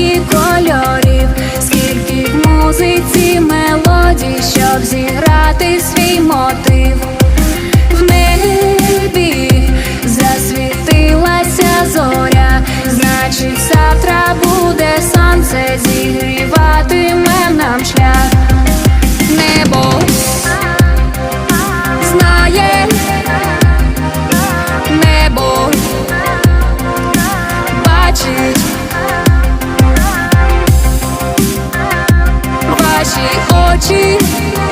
скільки кольорів, скільки в музиці мелодій, щоб зіграти свій мотив. 去。